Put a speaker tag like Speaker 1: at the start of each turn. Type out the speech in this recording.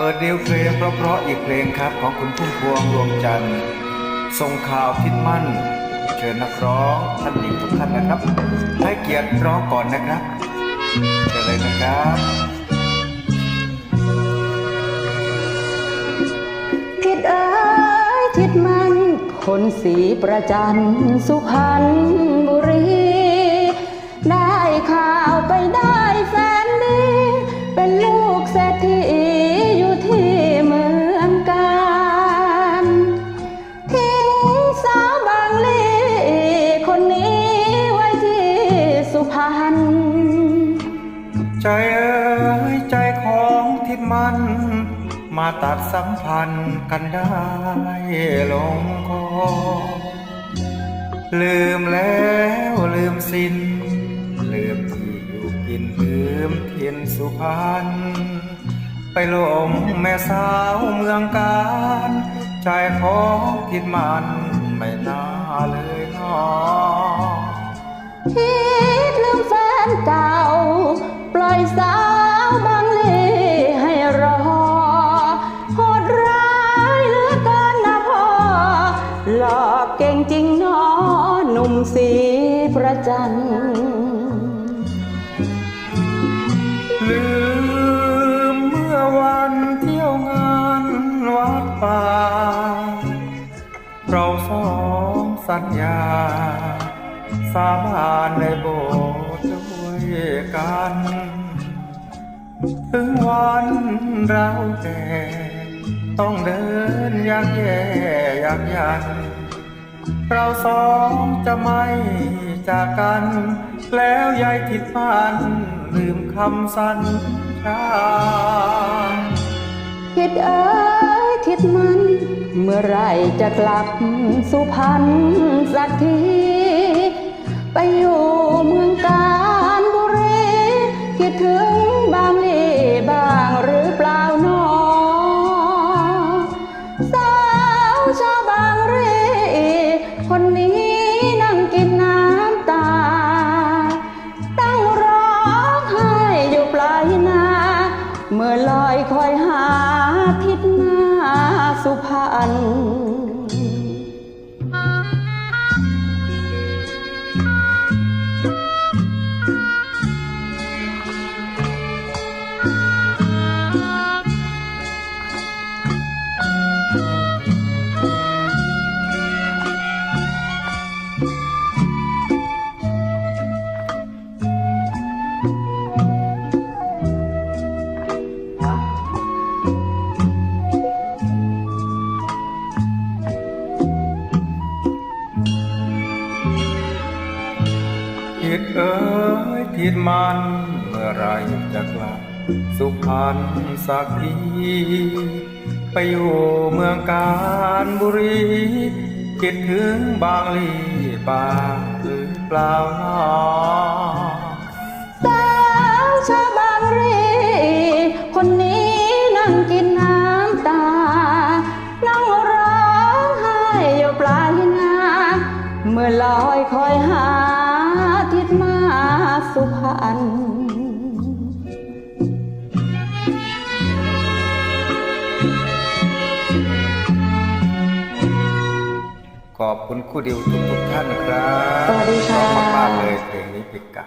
Speaker 1: เปิดนิวเพลงเพราะๆอีกเพลงครับของคุณพุ่มพวงดวงจันทร์ส่งข่าวทิดมั่น เชิญนักร้องท่านหญิงทุกท่านนะครับ ให้เกียรติร้องก่อนนะครับเชิญเลยนะครับ
Speaker 2: ทิดเอ้ยทิดมันคนสีประจันสุพรรณบุรี ได้ข่าวไปได้แสนดี เป็นลูกเศรษฐี
Speaker 1: ใจเอ้ยใจของทิดมัน มาตัดสัมพันธ์กันได้ลงคอลืมแล้วลืมสิ้น ลืมที่อยู่กินลืมถิ่นสุพรรณไปหลงแม่สาวเมืองการ ใจของทิดมันไม่น่าเลย
Speaker 2: หนอหนุ่มสีประจัน
Speaker 1: ลืมเมื่อวันเที่ยวงานวัดป่า เราสองสัญญา สาบานในโบสถ์ด้วยกัน ถึงวันเราแก่ต้องเดินยากแย่ยากยัน เราสองจะไม่จากกัน แล้วยายทิดพันลืมคำสัญญา
Speaker 2: คิดเอ้ยคิดมัน เมื่อไรจะกลับสุพรรณสักที ไปอยู่ ลอยคอยหาทิศหน้าสุพรรณ
Speaker 1: ทิดเอ้ยทิดมันเมื่อไรจะกลับสุพรรณสักทีไปอยู่เมืองการบุรีคิดถึงบางลีบางหรือเปล่าหนอ
Speaker 2: สาวชาวบางรี คนนี้นั่งกินน้ำตา นั่งร้องไห้อยู่ปลายนาเมื่อลอยคอยหา สุพรรณ
Speaker 1: ขอบคุณคู่ดิวทุกทุกๆท่านครับ
Speaker 2: สวัสดีค่ะ
Speaker 1: ชอบมากๆเลยเพลงนี้ปิกะ